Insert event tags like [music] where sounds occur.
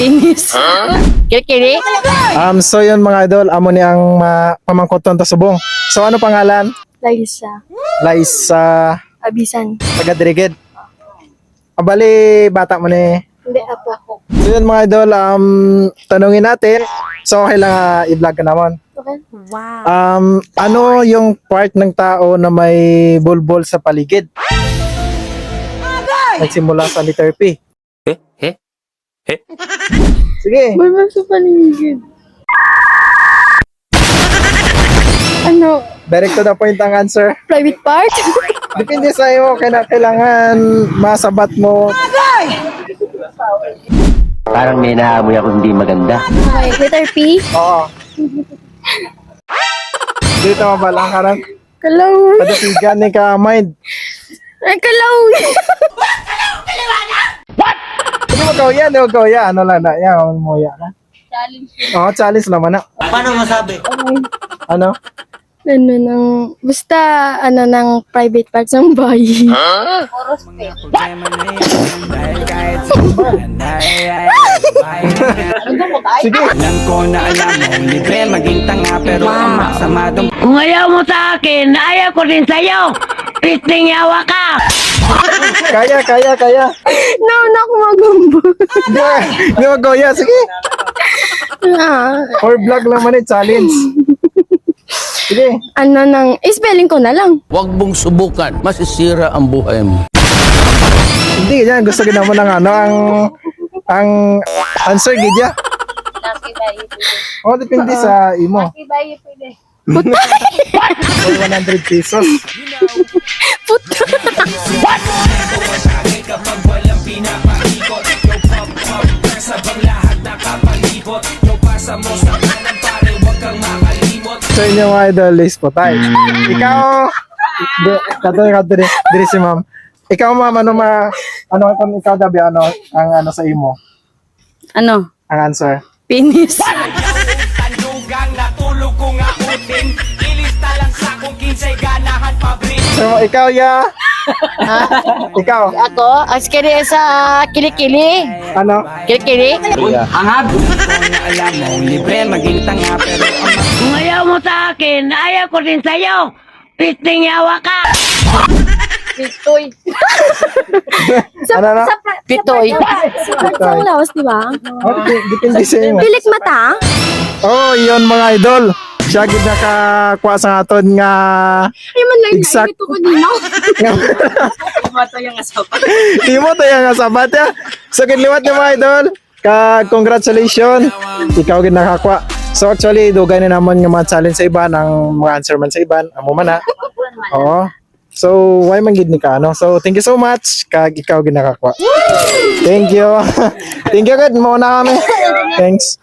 Finish. Kiri-kiri. Um, so yun mga idol, amo ni ang ma- pamangkoton ta subong. So ano pangalan? Laisa. Liza Abisan. taga Dirigid. Abali, bata mo ni. Hindi apa ako. So yun mga idol, um, tanungin natin. So okay lang ah, i-vlog ka naman. Okay? Um, ano yung part ng tao na may bulbol sa paligid? Nagsimula sa letter P. Eh? Eh? Eh? Sige. Bulbul sa paligid. Ano? Direct to the point ang answer. Private part? Depende sa iyo, kaya kailangan masabat mo. Parang may naamoy ako hindi maganda. Okay. Letter P. Oo. Dito mo ba lang karan? Kalaw. Padasigan ni ka mind. Ay, kalaw. Hindi mo gawin yan, mo gawin yan. Ano lang na, yan, mo yan. Challenge. Oo, challenge naman na. Paano masabi? Ano? ano nang, basta, ano nang private parts ng bahay. Sige. Alam ko na alam mo, libre maging tanga pero ang masama doon Kung ayaw mo sa akin, ayaw ko din sa'yo. Pisting yawa ka. Kaya, kaya, kaya. Nauna ako magumbo. Mo gawin yan. Sige. For vlog naman eh, challenge. Sige. ano nang, eh, spelling ko na lang. Huwag mong subukan. Masisira ang buhay mo. Hindi, yan. Gusto ko naman ng ano, ang, ang answer, Gidya. Oh, depende sa imo. For 100 pesos. Puto. So inyo mga idol, Liz po tayo. Ikaw, di, kato kato di, diri si ma'am. Ikaw ma'am, ano ma, ano kung ikaw dabi, ano, ang ano sa imo, Ano? ang answer. Finish. [laughs] So ikaw ya, ikaw, Ako, ang skiri sa kilikili. ano, Kilikili. Angab Alam mo, libre maging tanga pero Kung ayaw mo sa akin, ayaw ko din sa'yo. Pisting yawa ka. Pitoy. ano na? Pitoy. Sa laos, di ba? Oh, dep- depende sa. Pilik mata? Oh, yun mga idol. Siya gid nakakuha sa aton nga Ay, man lang Exact. ito ko dino. Di mo tayo nga sabat ya. So kidliwat ni mga idol. Ka congratulations. Ikaw gid nakakuha. So actually dugay na naman nga mga challenge sa iban ang mga answer man sa iban. Amo man na. Oo. So why man gid ni ka ano? So thank you so much kag ikaw gid nakakuha. Thank you. [laughs] thank you gid mo na kami. Thanks.